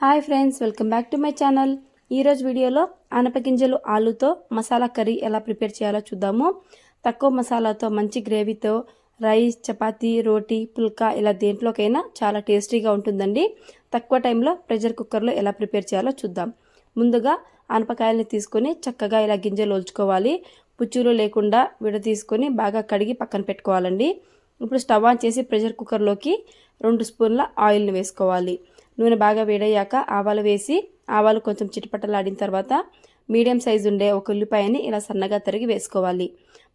Hi friends welcome back to my channel. ఈరోజు వీడియోలో ఆనపగింజలు ఆలుతో మసాలా కర్రీ ఎలా ప్రిపేర్ చేయాలో చూద్దాము. తక్కువ మసాలాతో మంచి గ్రేవీతో రైస్ చపాతీ రోటీ పుల్కా ఇలా దేంట్లోకైనా చాలా టేస్టీగా ఉంటుందండి. తక్కువ టైంలో ప్రెషర్ కుక్కర్లో ఎలా ప్రిపేర్ చేయాలో చూద్దాం. ముందుగా ఆనపకాయల్ని తీసుకొని చక్కగా ఇలా గింజలు ఒలుచుకోవాలి. పుచ్చులు లేకుండా విడ తీసుకొని బాగా కడిగి పక్కన పెట్టుకోవాలండి. ఇప్పుడు స్టవ్ ఆన్ చేసి ప్రెషర్ కుక్కర్లోకి రెండు స్పూన్ల ఆయిల్ని వేసుకోవాలి. నూనె బాగా వేడయ్యాక ఆవాలు వేసి ఆవాలు కొంచెం చిటపటలాడిన తర్వాత మీడియం సైజు ఉండే ఒక ఉల్లిపాయని ఇలా సన్నగా తరిగి వేసుకోవాలి.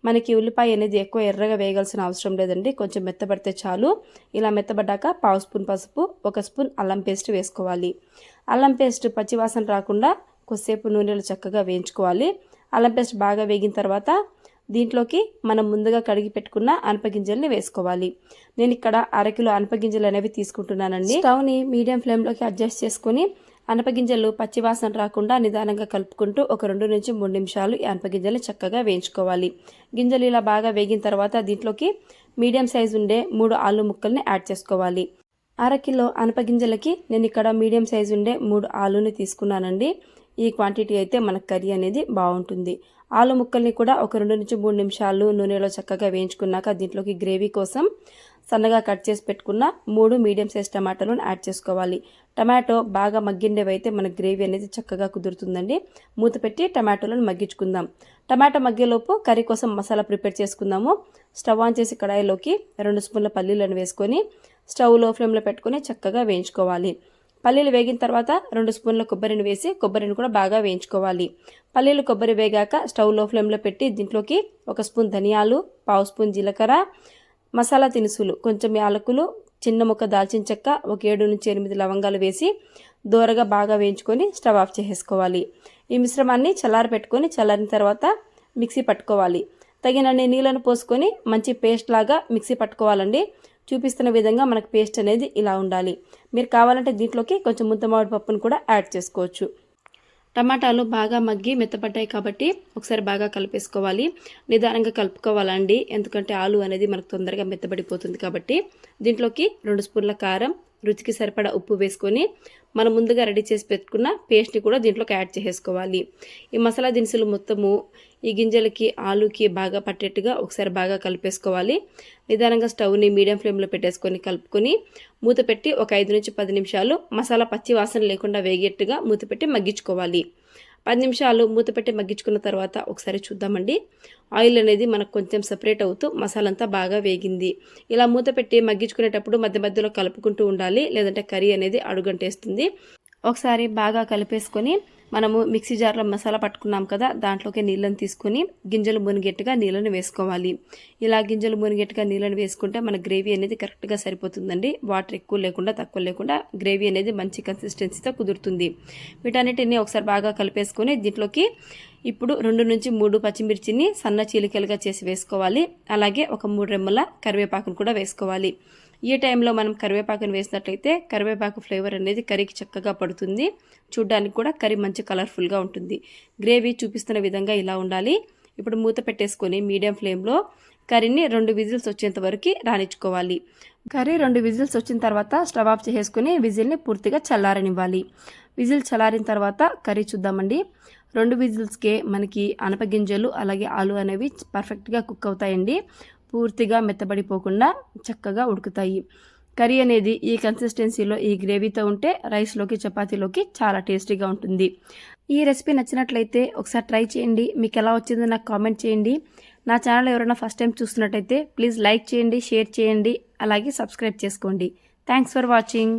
మనకి ఉల్లిపాయ అనేది ఎక్కువ ఎర్రగా వేయగలసిన అవసరం లేదండి. కొంచెం మెత్తబడితే చాలు. ఇలా మెత్తబడ్డాక పావు స్పూన్ పసుపు ఒక స్పూన్ అల్లం పేస్ట్ వేసుకోవాలి. అల్లం పేస్ట్ పచ్చివాసన రాకుండా కొద్దిసేపు నూనెలో చక్కగా వేయించుకోవాలి. అల్లం పేస్ట్ బాగా వేగిన తర్వాత దీంట్లోకి మనం ముందుగా కడిగి పెట్టుకున్న అనపగింజల్ని వేసుకోవాలి. నేను ఇక్కడ అరకిలో అనపగింజలు అనేవి తీసుకుంటున్నానండి. స్టవ్ని మీడియం ఫ్లేమ్లోకి అడ్జస్ట్ చేసుకుని అనపగింజలు పచ్చివాసన రాకుండా నిదానంగా కలుపుకుంటూ ఒక రెండు నుంచి మూడు నిమిషాలు ఈ అనపగింజల్ని చక్కగా వేయించుకోవాలి. గింజలు ఇలా బాగా వేగిన తర్వాత దీంట్లోకి మీడియం సైజు ఉండే మూడు ఆలు ముక్కల్ని యాడ్ చేసుకోవాలి. అరకిలో అనపగింజలకి నేను ఇక్కడ మీడియం సైజు ఉండే మూడు ఆలుని తీసుకున్నానండి. ఈ క్వాంటిటీ అయితే మనకు కర్రీ అనేది బాగుంటుంది. ఆలు ముక్కల్ని కూడా ఒక రెండు నుంచి మూడు నిమిషాలు నూనెలో చక్కగా వేయించుకున్నాక దీంట్లోకి గ్రేవీ కోసం సన్నగా కట్ చేసి పెట్టుకున్న మూడు మీడియం సైజ్ టమాటాలను యాడ్ చేసుకోవాలి. టమాటో బాగా మగ్గిండేవైతే మన గ్రేవీ అనేది చక్కగా కుదురుతుందండి. మూత పెట్టి టమాటోలను మగ్గించుకుందాం. టమాటో మగ్గేలోపు కర్రీ కోసం మసాలా ప్రిపేర్ చేసుకుందాము. స్టవ్ ఆన్ చేసి కడాయిలోకి రెండు స్పూన్ల పల్లీలను వేసుకొని స్టవ్లో ఫ్లేమ్లో పెట్టుకొని చక్కగా వేయించుకోవాలి. పల్లీలు వేగిన తర్వాత రెండు స్పూన్ల కొబ్బరిని వేసి కొబ్బరిని కూడా బాగా వేయించుకోవాలి. పల్లీలు కొబ్బరి వేగాక స్టవ్లో ఫ్లేమ్లో పెట్టి దీంట్లోకి ఒక స్పూన్ ధనియాలు పావు స్పూన్ జీలకర్ర మసాలా దినుసులు కొంచెం యాలకులు చిన్న ముక్క దాల్చిన చెక్క ఒక ఏడు నుంచి ఎనిమిది లవంగాలు వేసి దూరగా బాగా వేయించుకొని స్టవ్ ఆఫ్ చేసేసుకోవాలి. ఈ మిశ్రమాన్ని చల్లారి పెట్టుకొని చల్లారిన తర్వాత మిక్సీ పట్టుకోవాలి. తగినన్ని నీళ్ళను పోసుకొని మంచి పేస్ట్ లాగా మిక్సీ పట్టుకోవాలండి. చూపిస్తున్న విధంగా మనకు పేస్ట్ అనేది ఇలా ఉండాలి. మీరు కావాలంటే దీంట్లోకి కొంచెం ముంతమామిడి పప్పును కూడా యాడ్ చేసుకోవచ్చు. టమాటాలు బాగా మగ్గి మెత్తపడ్డాయి కాబట్టి ఒకసారి బాగా కలిపేసుకోవాలి. నిదానంగా కలుపుకోవాలండి. ఎందుకంటే ఆలు అనేది మనకు తొందరగా మెత్తబడిపోతుంది కాబట్టి దీంట్లోకి రెండు స్పూన్ల కారం రుచికి సరిపడా ఉప్పు వేసుకొని మనం ముందుగా రెడీ చేసి పెట్టుకున్న పేస్ట్ని కూడా దీంట్లోకి యాడ్ చేసుకోవాలి ఈ మసాలా దినుసులు మొత్తము ఈ గింజలకి ఆలుకి బాగా పట్టేట్టుగా ఒకసారి బాగా కలిపేసుకోవాలి. నిదానంగా స్టవ్ని మీడియం ఫ్లేమ్లో పెట్టేసుకొని కలుపుకొని మూత పెట్టి ఒక ఐదు నుంచి పది నిమిషాలు మసాలా పచ్చి వాసన లేకుండా వేగేట్టుగా మూత పెట్టి మగ్గించుకోవాలి. పది నిమిషాలు మూత పెట్టి మగ్గించుకున్న తర్వాత ఒకసారి చూద్దామండి. ఆయిల్ అనేది మనకు కొంచెం సపరేట్ అవుతూ మసాలంతా బాగా వేగింది. ఇలా మూత పెట్టి మగ్గించుకునేటప్పుడు మధ్య మధ్యలో కలుపుకుంటూ ఉండాలి. లేదంటే కర్రీ అనేది అడుగంటేస్తుంది. ఒకసారి బాగా కలిపేసుకొని మనము మిక్సీ జార్లో మసాలా పట్టుకున్నాం కదా దాంట్లోకి నీళ్ళని తీసుకొని గింజలు మునిగెట్టుగా నీళ్ళని వేసుకోవాలి. ఇలా గింజలు మునిగెట్టుగా నీళ్ళని వేసుకుంటే మన గ్రేవీ అనేది కరెక్ట్గా సరిపోతుందండి. వాటర్ ఎక్కువ లేకుండా తక్కువ లేకుండా గ్రేవీ అనేది మంచి కన్సిస్టెన్సీతో కుదురుతుంది. వీటన్నిటిని ఒకసారి బాగా కలిపేసుకొని దీంట్లోకి ఇప్పుడు రెండు నుంచి మూడు పచ్చిమిర్చిని సన్న చీలికలుగా చేసి వేసుకోవాలి. అలాగే ఒక మూడు రెమ్మల కరివేపాకును కూడా వేసుకోవాలి. ఈ టైంలో మనం కరివేపాకుని వేసినట్లయితే కరివేపాకు ఫ్లేవర్ అనేది కర్రీకి చక్కగా పడుతుంది. చూడ్డానికి కూడా కర్రీ మంచి కలర్ఫుల్గా ఉంటుంది. గ్రేవీ చూపిస్తున్న విధంగా ఇలా ఉండాలి. ఇప్పుడు మూత పెట్టేసుకొని మీడియం ఫ్లేమ్లో కర్రీని రెండు విజిల్స్ వచ్చేంత వరకు రాణించుకోవాలి కర్రీ రెండు విజిల్స్ వచ్చిన తర్వాత స్టవ్ ఆఫ్ చేసేసుకుని విజిల్ని పూర్తిగా చల్లారనివ్వాలి. విజిల్ చల్లారిన తర్వాత కర్రీ చూద్దామండి. రెండు విజిల్స్కే మనకి అనపగింజలు అలాగే ఆలు అనేవి పర్ఫెక్ట్గా కుక్ అవుతాయండి. పూర్తిగా మెత్తబడిపోకుండా చక్కగా ఉడుకుతాయి. కర్రీ అనేది ఈ కన్సిస్టెన్సీలో ఈ గ్రేవీతో ఉంటే రైస్లోకి చపాతీలోకి చాలా టేస్టీగా ఉంటుంది. ఈ రెసిపీ నచ్చినట్లయితే ఒకసారి ట్రై చేయండి. మీకు ఎలా వచ్చిందో నాకు కామెంట్ చేయండి. నా ఛానల్ ఎవరైనా ఫస్ట్ టైం చూస్తున్నట్టయితే ప్లీజ్ లైక్ చేయండి షేర్ చేయండి అలాగే సబ్స్క్రైబ్ చేసుకోండి. Thanks for watching.